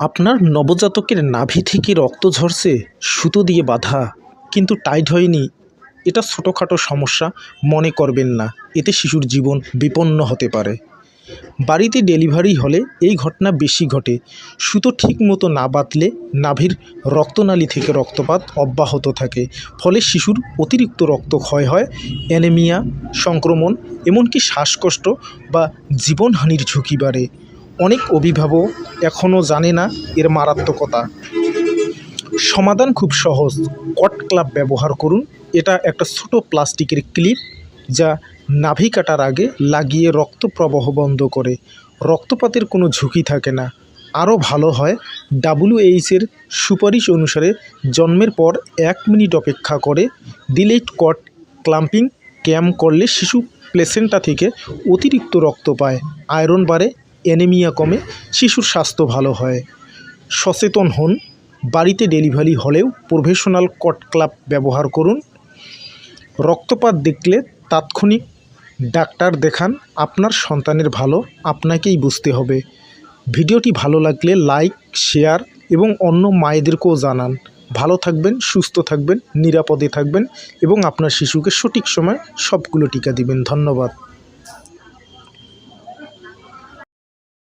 আপনার নবজাতকের নাভি থেকে রক্ত ঝরছে, সুতো দিয়ে বাঁধা। কিন্তু টাইট হয়নি। এটা ছোটোখাটো সমস্যা, মনে করবেন না। এতে শিশুর জীবন বিপন্ন হতে পারে। বাড়িতে ডেলিভারি হলে এই ঘটনা বেশি ঘটে। সুতো ঠিক মতো না বাঁধলে নাভির রক্তনালী থেকে রক্তপাত অব্যাহত থাকে। ফলে শিশুর অতিরিক্ত রক্তক্ষয় হয়, অ্যানেমিয়া, সংক্রমণ, এমনকি শ্বাসকষ্ট বা জীবনহানির ঝুঁকি বাড়ে। অনেক অভিভাবক এখনও জানে না এর মারাত্মকতা। সমাধান খুব সহজ। কট ক্লাব ব্যবহার করুন। এটা একটা ছোট প্লাস্টিকের ক্লিপ যা নাভি কাটার আগে লাগিয়ে রক্ত প্রবাহ বন্ধ করে। রক্তপাতের কোনো ঝুঁকি থাকে না। আরও ভালো হয় ডাব্লিউএইচের সুপারিশ অনুসারে জন্মের পর এক মিনিট অপেক্ষা করে। ডিলেট কট ক্লাম্পিং ক্যাম্প করলে শিশু প্লেসেন্টা থেকে অতিরিক্ত রক্ত পায়। আয়রন বাড়ে অ্যানেমিয়া কমে, শিশুর স্বাস্থ্য ভালো হয়। সচেতন হন, বাড়িতে ডেলিভারি হলেও প্রফেশনাল কট ক্লাব ব্যবহার করুন। রক্তপাত দেখলে তাৎক্ষণিক ডাক্তার দেখান, আপনার সন্তানের ভালো, আপনাকেই বুঝতে হবে। ভিডিওটি ভালো লাগলে লাইক, শেয়ার এবং অন্য মায়েদেরকেও জানান। ভালো থাকবেন, সুস্থ থাকবেন, নিরাপদে থাকবেন এবং আপনার শিশুকে সঠিক সময় সবগুলো টিকা দিবেন। ধন্যবাদ।